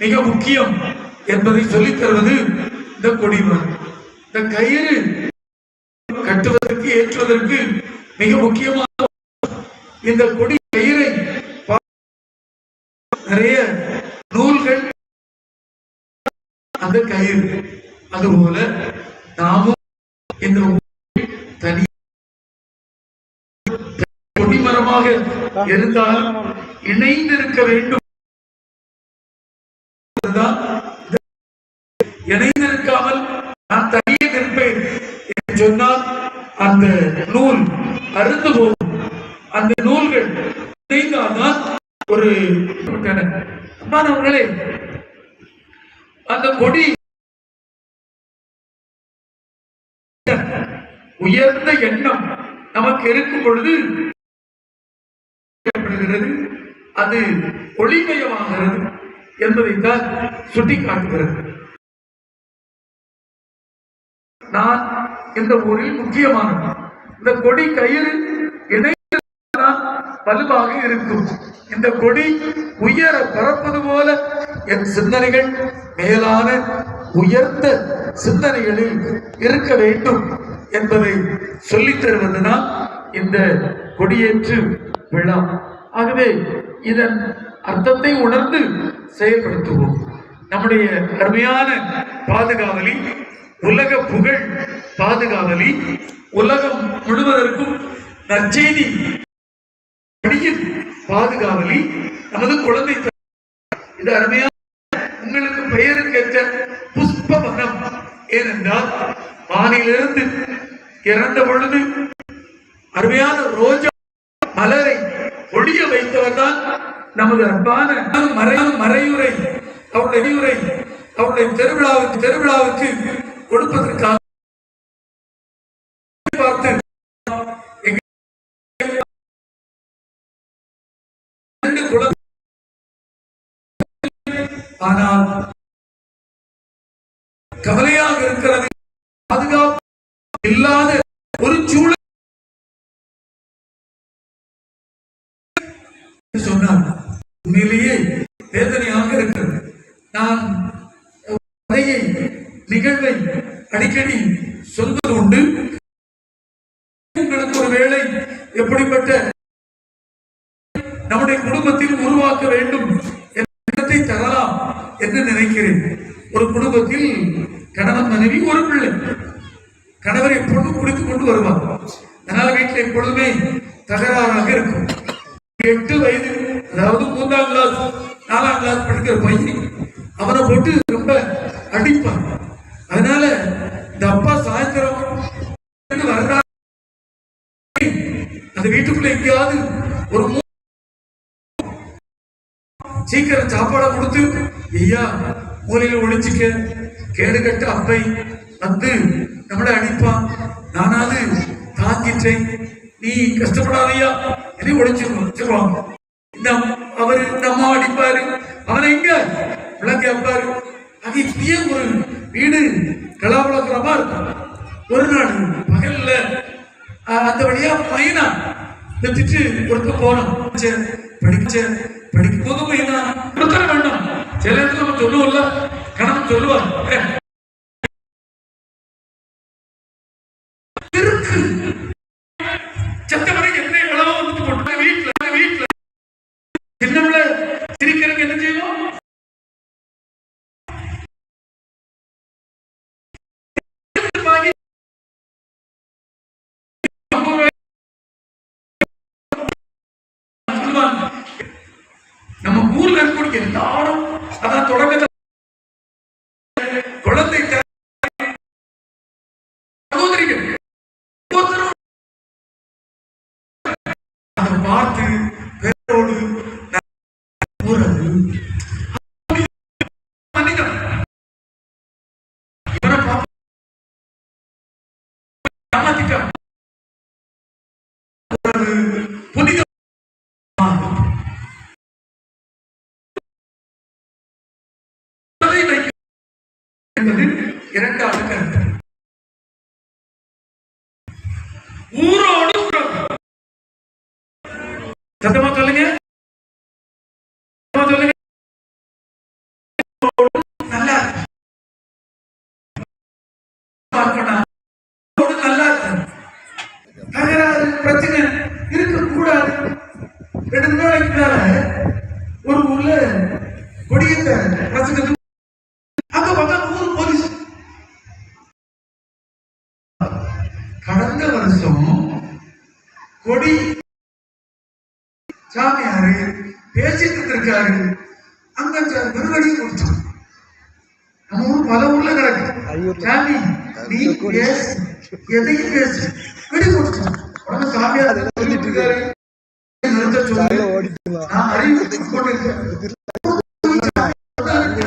மிக முக்கியம் என்பதை சொல்லித் தருவது இந்த கொடிமரம் இந்த கயிறு கட்டுவதற்கு ஏற்றுவதற்கு மிக முக்கியமான இந்த கொடி கயிறை நிறைய நூல்கள் அந்த கயிறு. அதுபோல நாமும் இந்த தனி கொடிமரமாக இருந்தால் இணைந்திருக்க வேண்டும். அதுதான் இந்த இணைந்திருக்காமல் நான் தனியே நிற்பேன் என்று சொன்னால் அந்த நூல் அருந்து போகும். அந்த நூல்கள் இணைந்தால்தான் ஒரு மாணவர்களே அந்த கொடி உயர்ந்த எண்ணம் நமக்கு இருக்கும் பொழுது அது ஒளிமயமாகிறது. என்பதைத்தான் சுட்டிக்காட்டுகிறது. நான் இந்த ஊரில் முக்கியமானவன். இந்த கொடி கயிறு இணைந்துதான் வலுவாக இருக்கும். இந்த கொடி உயர பறப்பது போல என் சிந்தனைகள் மேலான உயர்ந்த சிந்தனைகளில் இருக்க வேண்டும் என்பதை சொல்லித் தருவதுதான் இந்த கொடியேற்று விழா. ஆகவே இதன் அர்த்தத்தை உணர்ந்து செயல்படுத்துவோம். நம்முடைய அருமையான பாதுகாவலி உலக புகழ் பாதுகாவலி உலகம் முழுவதற்கும் நற்செய்தி பாதுகாவலி நமது குழந்தை இது அருமையான உங்களுக்கு பெயருக்கேற்ற புஷ்பவனம். ஏனென்றால் வானிலிருந்து இறந்த பொழுது அருமையான ரோஜா மலரை ஒளிய வைத்தவர் தான் நமது அன்பான மறை மறையுரை அவருடைய அறிவுரை அவருடைய திருவிழாவுக்கு திருவிழாவுக்கு கொடுப்பதற்காக பார்த்து ஆனால் கவலையாக இருக்கிறது. பாதுகாப்பு இல்லாத ஒரு சூழல் சொன்னார் உண்மையிலேயே வேதனையாக இருக்கிறது. நான் கதையை நிகழ்வை அடிக்கடி சொல்வது உண்டு. உங்களுக்கு ஒரு வேலை எப்படிப்பட்ட நம்முடைய குடும்பத்தில் உருவாக்க வேண்டும் என்ற எண்ணத்தை தரலாம் என்று நினைக்கிறேன். ஒரு குடும்பத்தில் கணவன் மனைவி ஒரு பிள்ளை. கணவர் எப்பொழுதும் குடித்துக் கொண்டு வருவார். அதனால வீட்டில் எப்பொழுதுமே தகராறாக இருக்கும். எட்டு வயது அதாவது மூன்றாம் கிளாஸ் நாலாம் கிளாஸ் படிக்கிற பையன் அவனை போட்டு ரொம்ப அடிப்பான். அதனால இந்த அப்பா சாயந்தரம் வீட்டுக்கு அந்த வீட்டுக்குள்ள எங்கேயாவது ஒரு சீக்கிரம் சாப்பாடை கொடுத்து ஐயா மூலையில ஒழிச்சுக்க கேடு கட்ட அப்பை வந்து நம்மளை அடிப்பான். நானாவது தாங்கிட்டேன். நீ கஷ்டப்படாதையா என்னை ஒளிச்சு வச்சிருவாங்க இந்த அவரு இந்த அம்மா அடிப்பாரு. அவனை எங்க விளக்கு வைப்பாரு அது இப்படியே ஒரு வீடு கலாபலக்கிறமா இருக்கும். ஒரு நாள் பகல்ல அந்த வழியா பையனா இந்த திட்டு கொடுக்க போனோம் படிக்க படிச்ச படிக்கும் போது பையனா கொடுத்துட வேண்டாம். சில இடத்துல நம்ம சொல்லுவோம்ல கணவன் சொல்லுவார். இருந்தாலும் அதான் தொடக்கத்தில் குழந்தை சகோதரிகள் அதை பார்த்து பேரோடு இரண்டு கருத்து. ஊரோடு சத்தமா சொல்லுங்க? நல்லா பார்க்கணும். நல்லா ஒரு ஊர்ல கொடியத்தை பிரச்சனை கொடி சாமியாரு பேசிட்டு இருக்காரு அங்க மறுபடி கொடுத்தோம் நம்ம ஊர் பல ஊர்ல கிடக்கு. சாமி நீ பேசு. எதையும் பேசு. வெடி கொடுத்தோம் உடனே சாமியார் நிறுத்த சொல்லு. நான் அறிவுறுத்தி கொண்டிருக்கேன்.